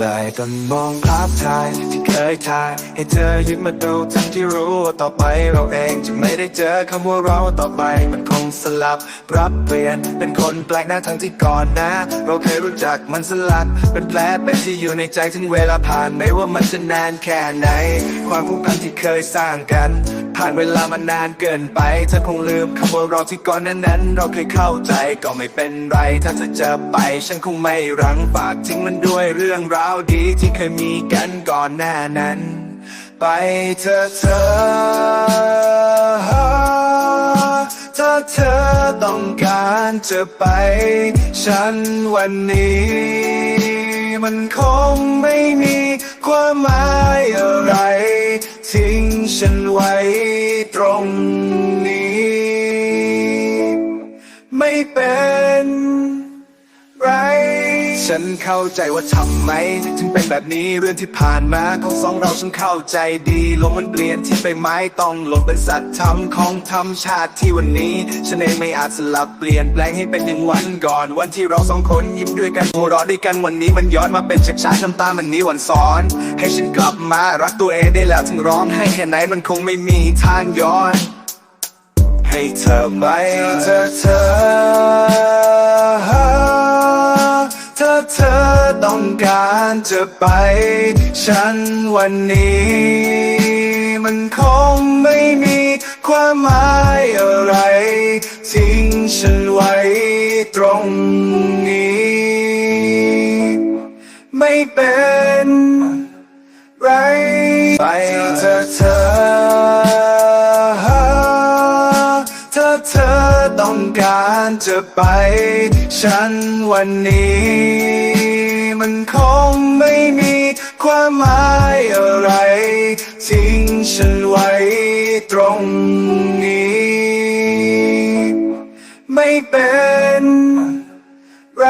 ได้แต่มองภาพถ่ายที่เคยถ่าย ให้เธอยึดมาดูทั้งที่รู้ว่าต่อไปเราเองจะไม่ได้เจอคำว่าเราต่อไปมันคงสลับปรับเปลี่ยนเป็นคนแปลกหน้าทั้งที่ก่อนนะ เราเคยรู้จักมันสลัด เป็นแผลเป็นที่อยู่ในใจถึงเวลาผ่านไม่ว่ามันจะนานแค่ไหน ความผูกพันที่เคยสร้างกันผ่านเวลามานานเกินไป เธอคงลืมคำว่าเราที่ก่อนนั้นนั้น เราเคยเข้าใจก็ไม่เป็นไร ถ้าเธอจะไป ฉันคงไม่รังฝากทิ้งมันด้วยเรื่องราวดีที่เคยมีกันก่อนหน้านั้น ไปเธอเธอถ้าเธอต้องการจะไป ฉันวันนี้ มันคงไม่มีความหมายอะไร ทิ้งฉันไว้ตรงนี้ ไม่เป็น ฉันเข้าใจว่าทำไมถึงเป็นแบบนี้เรื่องที่ผ่านมาของสองเราฉันเข้าใจดีลกมันเปลี่ยนที่ไปไม้ต้องหลงเป็นสัตว์ธรรมของธรรมชาติที่วันนี้ ฉันเองไม่อาจสลับเปลี่ยนแปลงให้เป็นอย่างวันก่อน วันที่เราสองคนยิ้มด้วยกันหัวเราะด้วยกันวันนี้มันย้อนมาเป็นฉากฉากน้ำตามันนี้วันซ้อน ให้ฉันกลับมารักตัวเองได้แล้วถึงร้องให้แค่ไหนมันคงไม่มีทางย้อน ให้เธอไปเธอเธอ ต้องการจะไป ฉันวันนี้ มันคงไม่มีความหมายอะไร ทิ้งฉันไว้ตรงนี้ ไม่เป็นไรไปเธอเธอถ้าเธอต้องการจะไป ฉันวันนี้ มันคงไม่มีความหมายอะไร ทิ้งฉันไว้ตรงนี้ ไม่เป็นไร